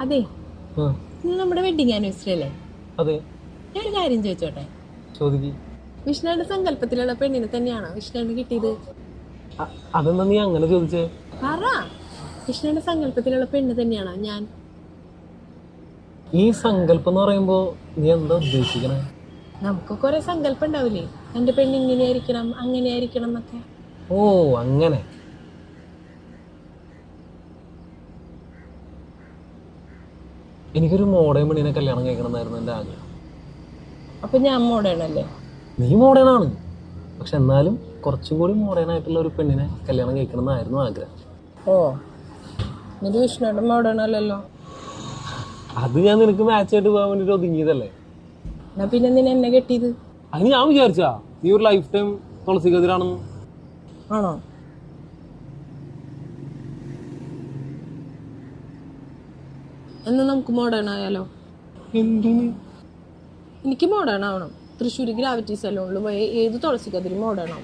അതെ. നമ്മുടെ wedding anniversary അല്ലേ? അതെ. ഞാൻ ഒരു കാര്യം ചോദിച്ചോട്ടെ? ചോദിക്ക്. വിഷ്ണുവിന്റെ സങ്കല്പത്തിലുള്ള പെണ്ണിനെ തന്നെയാണോ വിഷ്ണുവിന് കിട്ടിയത്? അതെന്താ നീ അങ്ങനെ ചോദിച്ചേ? പറ. വിഷ്ണുവിന്റെ സങ്കല്പത്തിലുള്ള പെണ്ണ് തന്നെയാണോ ഞാൻ? ഈ സങ്കല്പം എന്ന് പറയുമ്പോ നീ എന്താ ഉദ്ദേശിക്കണേ? നമുക്ക് കുറെ സങ്കല്പം ഉണ്ടാവില്ലേ? എന്റെ പെണ്ണ് ഇങ്ങനെ ആയിരിക്കണം അങ്ങനെ ആയിരിക്കണം എന്നൊക്കെ. ഓ അങ്ങനെ. എനിക്കൊരു മോഡേൺ പെണ്ണിനെ കല്യാണം കഴിക്കണമെന്നായിരുന്നു എന്റെ ആഗ്രഹം. അപ്പൊ ഞാൻ മോഡേൺ അല്ലേ? നീ മോഡേൺ ആണ്. പക്ഷെ എന്നാലും കുറച്ചും കൂടി മോഡേൺ ആയിട്ടുള്ള ഒരു പെണ്ണിനെ കല്യാണം കഴിക്കണമെന്നായിരുന്നു ആഗ്രഹം. ഓ ഇത് വിഷ്ണുവിടെ മോഡേൺ അല്ലല്ലോ. അത് ഞാൻ നിനക്ക് മാച്ച് ആയിട്ട് പോകാൻ വേണ്ടിട്ട് ഒതുങ്ങിയതല്ലേ? എന്നാ പിന്നെ നിന്നെ എന്നെ കെട്ടിയത്? അത് ഞാൻ വിചാരിച്ചാ നീ ഒരു ലൈഫ് ടൈം തുളസി കതിരാണെന്ന് ആണോ? എന്നാ നമുക്ക് മോഡേൺ ആയാലോ? എനിക്ക് മോഡേൺ ആവണം. തൃശ്ശൂർ ഗ്രാവിറ്റി സലൂണിൽ പോയി ഏത് തുളസി കതിരി മോഡേൺ ആവും.